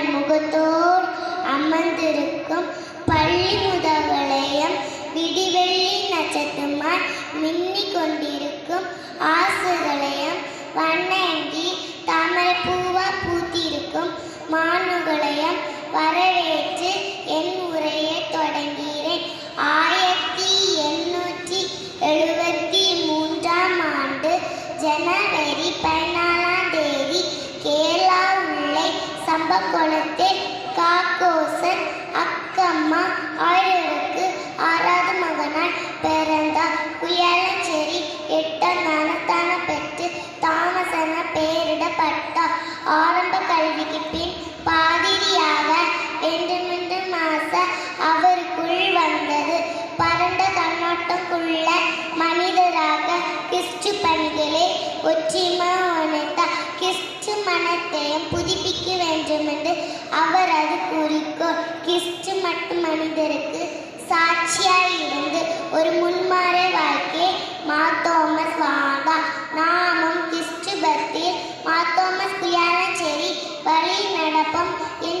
புன்னல் முகத்தோர் அமர்ந்திருக்கும் பள்ளி முதகளையம் விடிவெள்ளி நட்சத்திரமாய் மின்னி கொண்டிருக்கும் ஆசுகளையும் வண்ணங்கி தாமரை பூவா பூத்திருக்கும் மானுகளையும் வரவேற்று என் உரையை தொடங்கிறேன் ஆயிரத்தி எண்ணூற்றி எழுபத்தி மூன்றாம் ஆண்டு ஜனவரி பதினாலாம் உள்ளே காக்கோசன் அக்கம்மா ஆயிரருக்கு ஆறாவது மகனாய் பிறந்தார் குயலச்சேரி எட்டாம் தானத்தான பெற்று தாமசன பெயரிடப்பட்டார் ஆரம்ப கல்விக்கு பின் பாதிரியாக வேண்டுமென்று மாச அவருக்குள் வந்தது. பரந்த கண்ணோட்டக்குள்ள மனிதராக கிறிஸ்து பணிகளே ஒற்றிமா வேண்டுமென்று அவரது குறிக்கோள் கிறிஸ்து மட்டும் மனிதருக்கு சாட்சியாய் இருந்து ஒரு முன்மாற வாழ்க்கையை மாத்தோமஸ் வாங்க நாமும் கிறிஸ்து பக்தியில் மாத்தோமஸ் குயாரச்சேரி வழி நடப்போம் என்